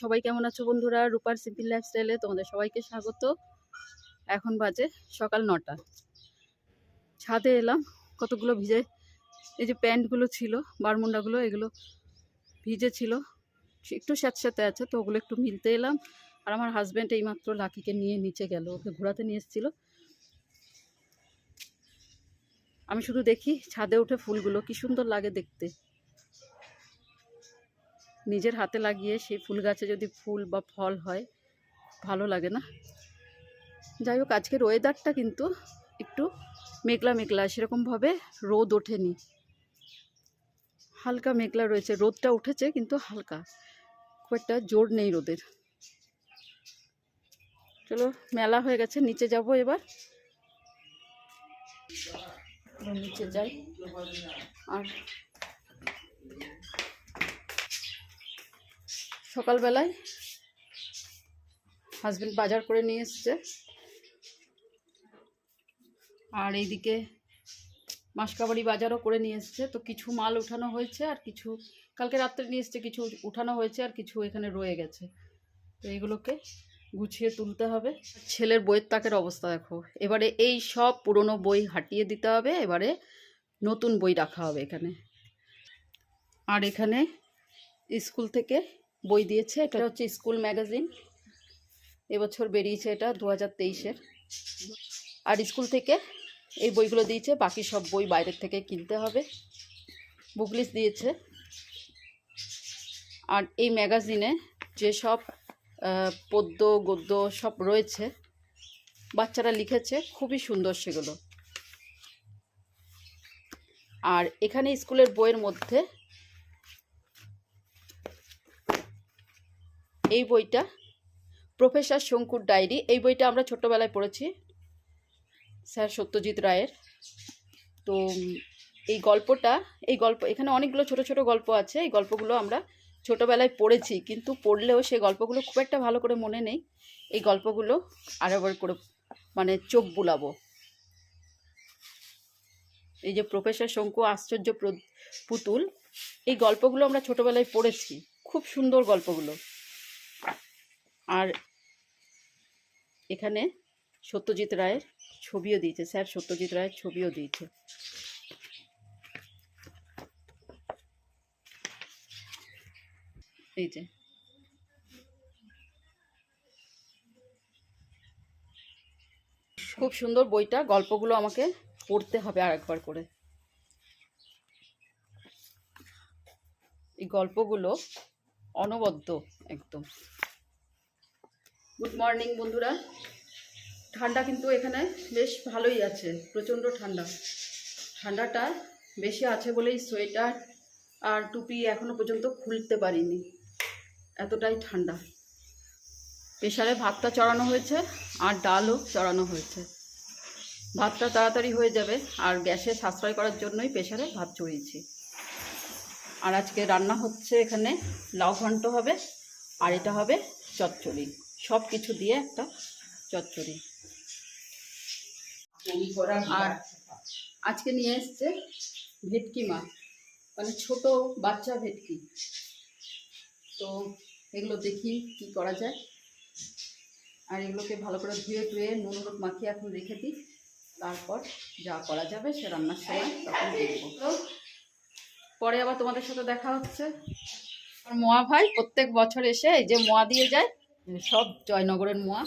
সবাই কেমন আছো বন্ধুরা? রূপার সিম্পল লাইফস্টাইলে তোমাদের সবাইকে স্বাগত। এখন বাজে সকাল নটা। ছাদে এলাম, কতগুলো ভিজে, এই যে প্যান্টগুলো ছিল, বারমুন্ডাগুলো, এগুলো ভিজে ছিল একটু স্যাঁতস্যাঁতে আছে, তো ওগুলো একটু মিলতে এলাম। আর আমার হাজব্যান্ড এইমাত্র লাকিকে নিয়ে নিচে গেল, ওকে ঘোরাতে নিয়ে এসেছিল। আমি শুধু দেখি, ছাদে উঠে ফুলগুলো, কি সুন্দর লাগে দেখতে। নিজের হাতে লাগিয়ে সেই ফুল গাছে যদি ফুল বা ফল হয়, ভালো লাগে না? যাই হোক, আজকের ওয়েদারটা কিন্তু একটু মেঘলা মেঘলা, সেরকমভাবে রোদ ওঠেনি। হালকা মেঘলা রয়েছে, রোদটা উঠেছে কিন্তু হালকা। খুব একটা জোর নেই রোদের। চলো, মেলা হয়ে গেছে, নিচে যাব এবার। নিচে যাই। আর সকালবেলায় হাজবেন্ড বাজার করে নিয়ে এসছে। আর এইদিকে মাসকাবাড়ি বাজারও করে নিয়ে এসছে। তো কিছু মাল উঠানো হয়েছে আর কিছু কালকে রাত্রে নিয়ে এসছে, কিছু উঠানো হয়েছে আর কিছু এখানে রয়ে গেছে। তো এইগুলোকে গুছিয়ে তুলতে হবে। ছেলের বইয়ের তাকের অবস্থা দেখো। এবারে এই সব পুরনো বই হাটিয়ে দিতে হবে। এবারে নতুন বই রাখা হবে এখানে। আর এখানে স্কুল থেকে বই দিয়েছে এটা হচ্ছে স্কুল ম্যাগাজিন। এবছর বেরিয়েছে এটা দু হাজার তেইশের। আর স্কুল থেকে এই বইগুলো দিয়েছে বাকি সব বই বাইরের থেকে কিনতে হবে। বুকলিস দিয়েছে। আর এই ম্যাগাজিনে যেসব পদ্য গদ্য সব রয়েছে বাচ্চারা লিখেছে খুবই সুন্দর সেগুলো। আর এখানে স্কুলের বইয়ের মধ্যে এই বইটা, প্রফেসর শঙ্কুর ডায়েরি, এই বইটা আমরা ছোট্টবেলায় পড়েছি, স্যার সত্যজিৎ রায়ের। তো, এই গল্পটা, এই গল্প, এখানে অনেকগুলো ছোট ছোট গল্প আছে, এই গল্পগুলো আমরা ছোটবেলায় পড়েছি, কিন্তু পড়লেও সেই গল্পগুলো খুব একটা ভালো করে মনে নেই। এই গল্পগুলো আরেকবার করে মানে চোখ বুলাবো। এই যে প্রফেসর শঙ্কু আশ্চর্য পুতুল, এই গল্পগুলো আমরা ছোটবেলায় পড়েছি, খুব সুন্দর গল্পগুলো। এখানে সত্যজিৎ রায়ের ছবিও দিয়েছে। স্যার, সত্যজিৎ রায়ের ছবিও দিয়েছে। এই যে। খুব সুন্দর বইটা। গল্পগুলো আমাকে পড়তে হবে আর একবার করে। এই গল্পগুলো অনবদ্য একদম। গুড মর্নিং বন্ধুরা। ঠান্ডা কিন্তু এখানে বেশ ভালোই আছে, প্রচণ্ড ঠান্ডা। ঠান্ডাটা বেশি আছে বলেই সোয়েটার আর টুপি এখনও পর্যন্ত খুলতে পারিনি। এতটাই ঠান্ডা। প্রেশারে ভাতটা চড়ানো হয়েছে আর ডালও চড়ানো হয়েছে। ভাতটা তাড়াতাড়ি হয়ে যাবে আর গ্যাসে সাশ্রয় করার জন্যই প্রেশারে ভাত চড়িয়েছি। আর আজকে রান্না হচ্ছে এখানে লাউ ঘন্ট হবে আর এটা হবে চচ্চড়ি। সব কিছু দিয়ে একটা চচ্চড়ি। আর আজকে নিয়ে এসছে ভেটকি মাছ মানে ছোট বাচ্চা ভেটকি। তো এগুলো দেখি কি করা যায়। আর এগুলোকে ভালো করে ধুয়ে ধুয়ে নুন হলুদ মাখিয়ে এখন রেখে দিই। তারপর যা করা যাবে সে রান্নার সময় তখন দেখব। পরে আবার তোমাদের সাথে দেখা হচ্ছে। আর মোয়া ভাই প্রত্যেক বছর এসে এই যে মোয়া দিয়ে যায় সব জয়নগরের মোয়া।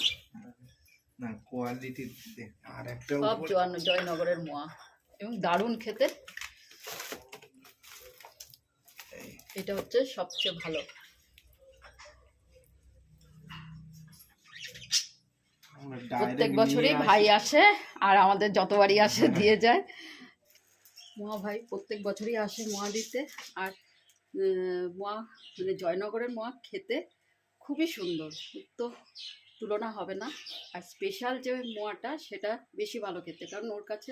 না কোয়ালিটি আর একটা সব জয়- জয়নগরের মোয়া। এবং দারুণ খেতে। এটা হচ্ছে সবচেয়ে ভালো। প্রত্যেক বছরই ভাই আসে আর আমাদের যতবারই আসে দিয়ে যায়। মোয়া ভাই প্রত্যেক বছরই আসে মোয়া দিতে। আর মোয়া মানে জয়নগরের মোয়া খেতে খুবই সুন্দর। তো তুলনা হবে না। আর স্পেশাল যে মোয়াটা, সেটা বেশি ভালো খেতে, কারণ ওর কাছে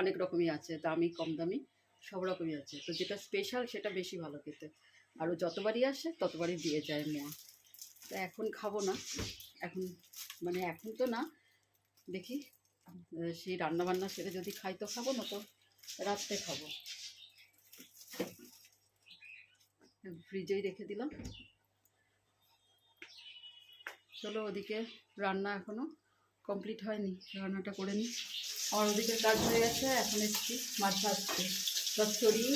অনেক রকমই আছে, দামি, কম দামি, সব রকমই আছে। তো যেটা স্পেশাল সেটা বেশি ভালো খেতে। আর ও যতবারই আসে, ততবারই দিয়ে যায় মোয়া। তো এখন খাব না। এখন মানে এখন তো না। দেখি সেই রান্না বান্না সেরে যদি খাই তো খাব না তো রাত্রে খাব। ফ্রিজেই রেখে দিলাম। চলো ওদিকে রান্না এখনও কমপ্লিট হয়নি, রান্নাটা করে নিই। আমার ওদিকে কাজ হয়ে গেছে, এখন এসছি মাছ ভাজতে। চচ্চড়ি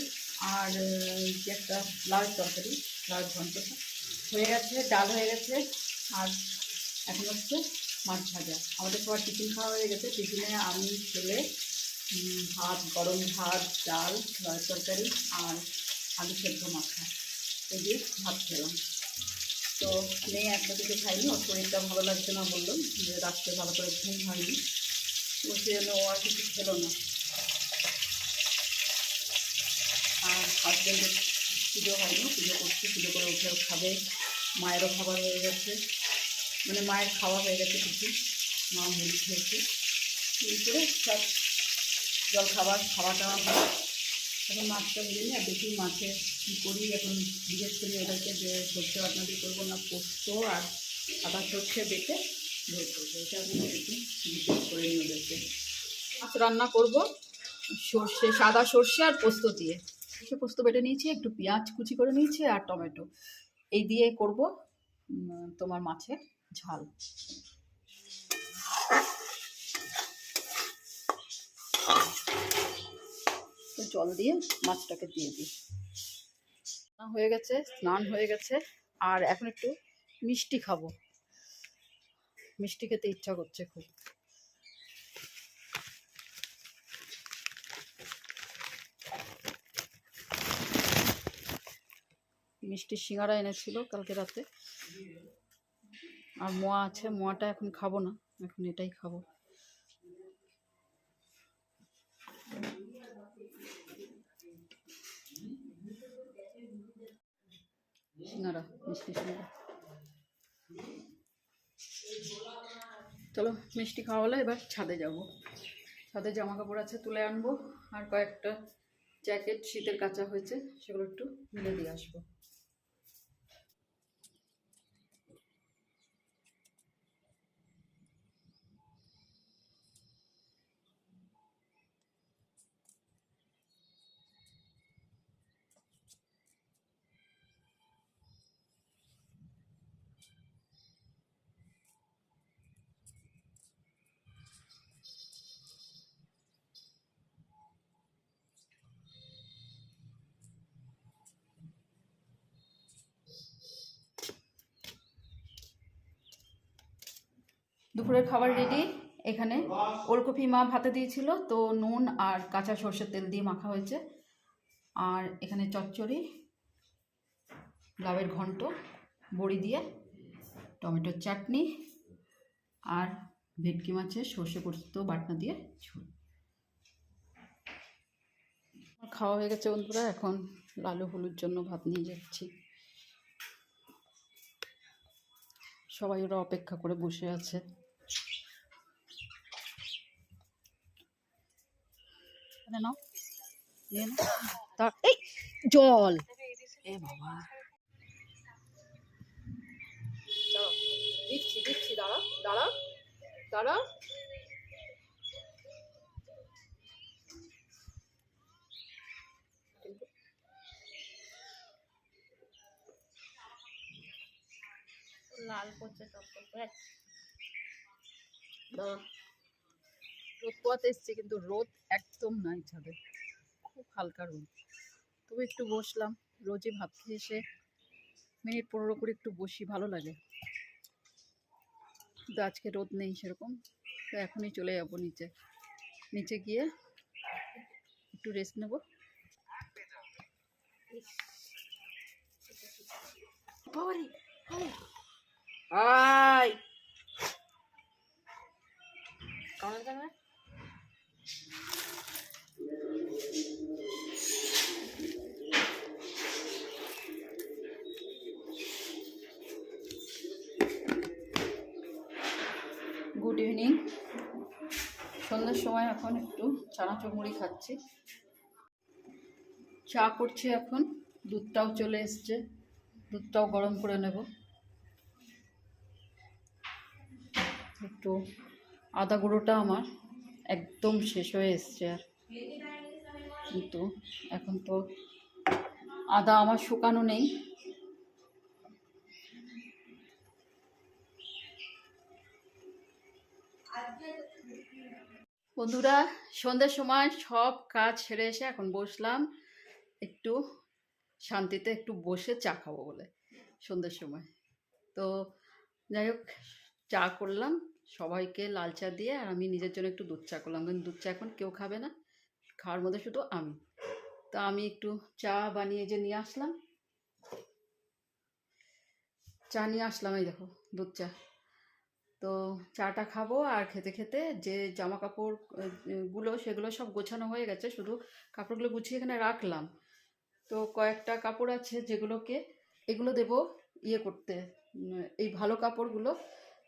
আর কি একটা লাউ তরকারি, লাউ ঘন্টটা হয়ে গেছে, ডাল হয়ে গেছে আর এখন হচ্ছে মাছ ভাজা। আমাদের সবার টিফিন খাওয়া হয়ে গেছে। টিফিনে আমি, ছেলে ভাত, গরম ভাত, ডাল, লাউ তরকারি আর আলু সেদ্ধ মাখা। এই দিয়ে ভাত খেলাম। তো মেয়ে একটা দিকে খাইনি, ওর শরীরটা ভালো লাগছে না বললাম যে রাত্রে ভালো করে ঘুম হয়নি। তো সেজন্য ও আর কিছু খেলো না। আর হাজব্যান্ডের পুজো হয়নি, পুজো করছে, পুজো করে উঠে খাবে। মায়েরও খাবার হয়ে গেছে। মানে মায়ের খাওয়া হয়ে গেছে কিছু, মা মুড়ি খেয়েছে। করে সব জল খাবার খাওয়া হয়। এখন মাছটা ভেজে আর দেখি মাছে কী করি? এখন জিজ্ঞেস করি ওদেরকে যে সর্ষে বাটনা দিয়ে করব না, পোস্ত আর সাদা সর্ষে বেটে ঝোল করব। এটা আমি একটু জিজ্ঞেস করে নিই ওদেরকে। মাছ রান্না করব সর্ষে, সাদা সর্ষে আর পোস্ত দিয়ে। সে পোস্ত বেটে নিয়েছি, একটু পেঁয়াজ কুচি করে নিয়েছি আর টমেটো। এই দিয়ে করব তোমার মাছের ঝাল। জল দিয়ে মাছটাকে দিয়ে দিই। হয়ে গেছে, স্নান হয়ে গেছে। আর এখন একটু মিষ্টি খাব। মিষ্টি খেতে ইচ্ছা করছে খুব। মিষ্টি সিঙ্গারা এনেছিল কালকে রাতে। আর মোয়া আছে, মোয়াটা এখন খাব না, এখন এটাই খাব। সিঙ্গারা মিষ্টি সিঙ্গারা চলো মিষ্টি খাওয়া হলো এবার ছাদে যাব। ছাদে জামা কাপড় আছে তুলে আনব, আর কয়েকটা জ্যাকেট শীতের কাঁচা হয়েছে, সেগুলো একটু মিলে দিয়ে আসব। দুপুরের খাবার রেডি এখানে ওলকপি মা ভাতে দিয়েছিল, তো নুন আর কাঁচা সর্ষের তেল দিয়ে মাখা হয়েছে। আর এখানে চচ্চড়ি, লাউয়ের ঘন্ট, বড়ি দিয়ে টমেটোর চাটনি আর ভেটকি মাছের সর্ষে পোস্ত বাটনা দিয়ে ঝোল। খাওয়া হয়ে গেছে বন্ধুরা, এখন লালু হলুর জন্য ভাত নিয়ে যাচ্ছি। সবাই ওরা অপেক্ষা করে বসে আছে। নাও এই জল। এ বাবা। দিচ্ছি দিচ্ছি দাঁড়া দাঁড়া দাঁড়া। লাল করছে দাঁড়া। রোদ পোয়াতে এসছে কিন্তু রোদ একদম নাই ছাদে। খুব হালকা রোদ। তবু একটু বসলাম রোজই ভাত খেয়ে এসে মিনিট পনেরো করে একটু বসি ভালো লাগে। কিন্তু আজকে রোদ নেই সেরকম তো এখনই চলে যাব নিচে। নিচে গিয়ে একটু রেস্ট নেব। আয়! বাবা। হাই কেমন যাবে গুড ইভিনিং সন্ধ্যার সময় এখন একটু চানাচুর মুড়ি খাচ্ছি। চা করছি এখন, দুধটাও চলে এসছে, দুধটাও গরম করে নেব। একটু আদা গুঁড়োটা আমার একদম শেষ হয়ে এসছে আর। কিন্তু এখন তো আদা আমার শুকানো নেই। বন্ধুরা, সন্ধ্যের সময় সব কাজ সেরে এসে এখন বসলাম। একটু শান্তিতে একটু বসে চা খাব বলে সন্ধ্যের সময়। তো যাই হোক, চা করলাম সবাইকে লাল চা দিয়ে, আর আমি নিজের জন্য একটু দুধ চা করলাম। কিন্তু দুধ চা এখন কেউ খাবে না। খাওয়ার মধ্যে শুধু আমি। তো আমি একটু চা বানিয়ে যে নিয়ে আসলাম। চা নিয়ে আসলাম, এই দেখো, দুধ চা। তো চাটা খাব আর খেতে খেতে যে জামা কাপড়গুলো সেগুলো সব গোছানো হয়ে গেছে, শুধু কাপড়গুলো গুছিয়ে এখানে রাখলাম। তো কয়েকটা কাপড় আছে যেগুলোকে, এগুলো দেব ইয়ে করতে, এই ভালো কাপড়গুলো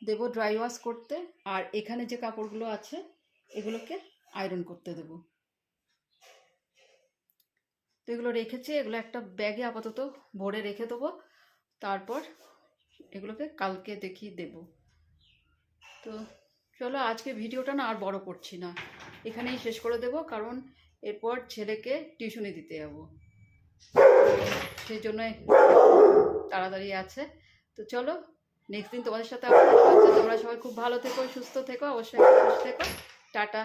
দেব ড্রাই ওয়াশ করতে, আর এখানে যে কাপড়গুলো আছে, এগুলোকে আয়রন করতে দেব। তো এগুলো রেখেছি, এগুলো একটা ব্যাগে আপাতত ভরে রেখে দেবো। তারপর এগুলোকে কালকে দেখি দেব। তো চলো, আজকে ভিডিওটা না আর বড় করছি না। এখানেই শেষ করে দেব, কারণ এরপর ছেলেকে টিউশনি দিতে যাব। সেই জন্য তাড়াতাড়ি আছে। তো চলো নেক্সট দিন তোমাদের সাথে আবার তোমরা সবাই খুব ভালো থেকো, সুস্থ থেকো, অবশ্যই খুশি থেকো। টাটা।